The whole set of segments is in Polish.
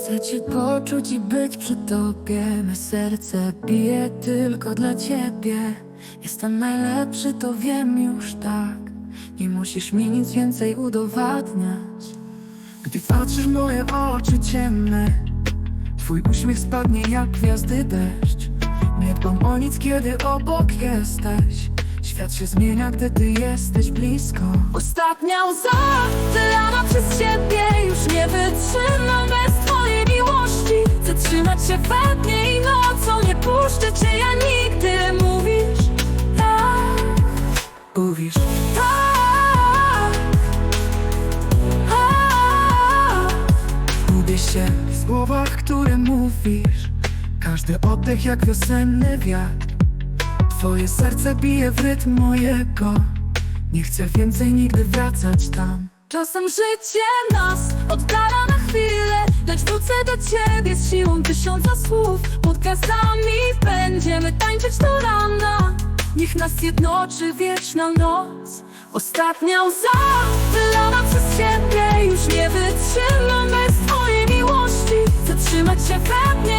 Chcę cię poczuć i być przy tobie. Me serce bije tylko dla ciebie. Jestem najlepszy, to wiem już tak. Nie musisz mi nic więcej udowadniać. Gdy patrzysz w moje oczy ciemne Twój uśmiech spadnie jak gwiazdy deszcz. Nie dbam o nic, kiedy obok jesteś. Świat się zmienia, gdy ty jesteś blisko. Ostatnia łza wylana przez się we dnie i nocą. Nie puszczę cię, ja nigdy mówisz. Tak. Mówisz. Tak. Tak. Gubię się w słowach, które mówisz. Każdy oddech jak wiosenny wiatr. Twoje serce bije w rytm mojego. Nie chcę więcej nigdy wracać tam. Czasem życie nas oddala na chwilę Lecz wrócę do ciebie z siłą tysiąca słów. Pod gwiazdami będziemy tańczyć do rana. Niech nas jednoczy wieczna noc. Ostatnia łza wylana przez ciebie Już nie wytrzymam bez twojej miłości Chcę trzymać się we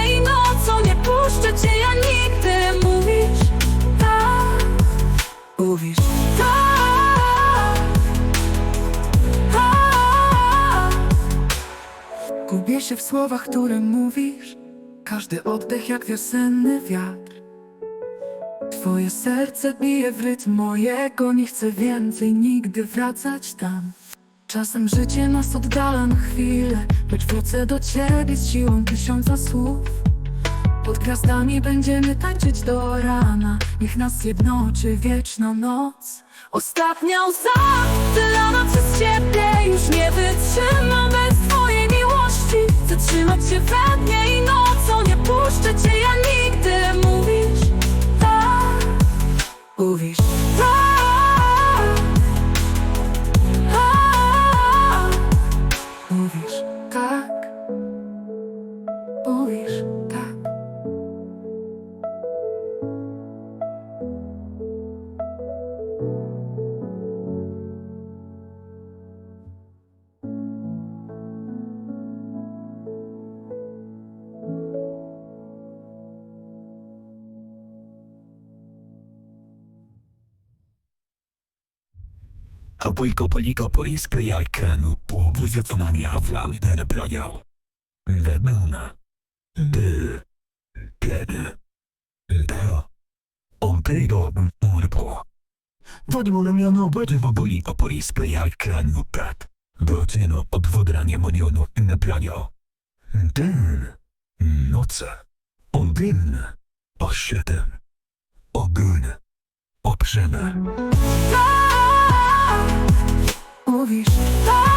Się w słowach, które mówisz. Każdy oddech jak wiosenny wiatr. Twoje serce bije w rytm mojego. Nie chcę więcej nigdy wracać tam. Czasem życie nas oddala na chwilę Lecz wrócę do ciebie z siłą tysiąca słów. Pod gwiazdami będziemy tańczyć do rana. Niech nas jednoczy wieczna noc. Ostatnia łza wylana przez ciebie Już nie wytrzymam trzymać się we dnie i nocą Nie puszczę cię, ja nigdy. Mówisz tak. Mówisz tak braniał. Lemuna. By. Kiedy. Da. On tego urpo. Wadło miano będzie w oboliko poiska jajkanu pat. Doceno nabraniał. Ten. Noce. On dyn. O siedem. O gun. O przemę. tak ouvis.